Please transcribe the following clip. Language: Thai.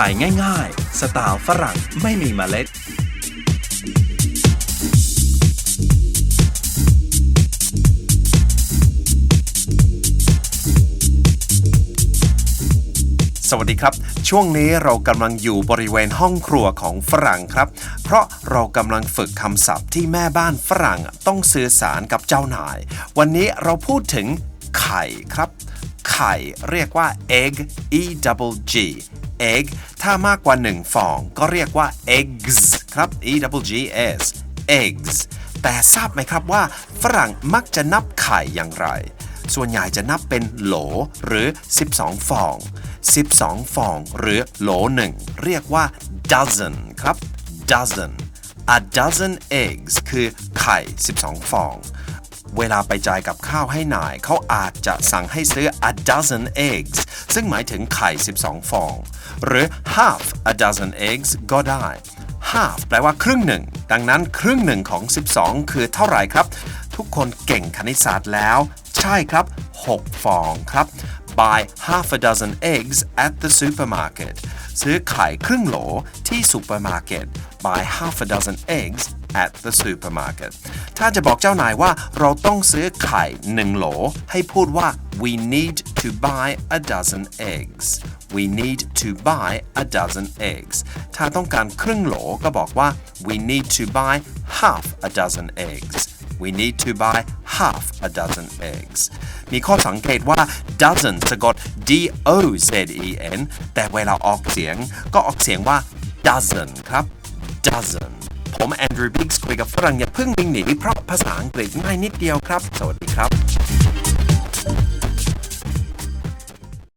ขายง่ายๆ สไตล์ฝรั่งไม่มีเมล็ด สวัสดีครับ ช่วงนี้เรากำลังอยู่บริเวณห้องครัวของฝรั่งครับ เพราะเรากำลังฝึกคำศัพท์ที่แม่บ้านฝรั่งต้องสื่อสารกับเจ้านาย วันนี้เราพูดถึงไข่ครับไข่เรียกว่า egg e double g egg ถ้ามากกว่า 1 ฟอง ก็เรียกว่า eggs ครับ e double g s eggs แต่ทราบไหมครับว่า ฝรั่งมักจะนับไข่อย่างไร ส่วนใหญ่จะนับเป็นโหลหรือ 12 ฟอง 12 ฟองหรือโหลหนึ่งเรียกว่า dozen ครับ dozen a dozen eggs คือไข่ 12 ฟอง เวลาไปจ่ายกับข้าวให้นาย เขาอาจจะสั่งให้ซื้อ a dozen eggs ซึ่งหมายถึงไข่ 12 ฟอง หรือ half a dozen eggs ก็ได้ half แปลว่าครึ่งหนึ่ง ดังนั้นครึ่งหนึ่งของ 12 คือเท่าไหร่ครับ ทุกคนเก่งคณิตศาสตร์แล้ว ใช่ครับ 6 ฟองครับ buy half a dozen eggs at the supermarket ซื้อไข่ครึ่งโหลที่ซูเปอร์มาร์เก็ต buy half a dozen eggs at the supermarket ถ้าจะบอกเจ้านายว่าเราต้องซื้อไข่หนึ่งโหล ให้พูดว่า we need to buy a dozen eggs we need to buy a dozen eggs ถ้าต้องการครึ่งโหลก็บอกว่า we need to buy half a dozen eggs we need to buy half a dozen eggs มีข้อสังเกตว่า dozen สะกด d o z e n แต่เวลาออกเสียงก็ออกเสียงว่า dozen ครับ dozen ผมแอนดรูว์บิ๊กส์คุยกับฝรั่งอย่าเพิ่งวิ่งหนีเพราะภาษาอังกฤษง่ายนิดเดียวครับ สวัสดีครับ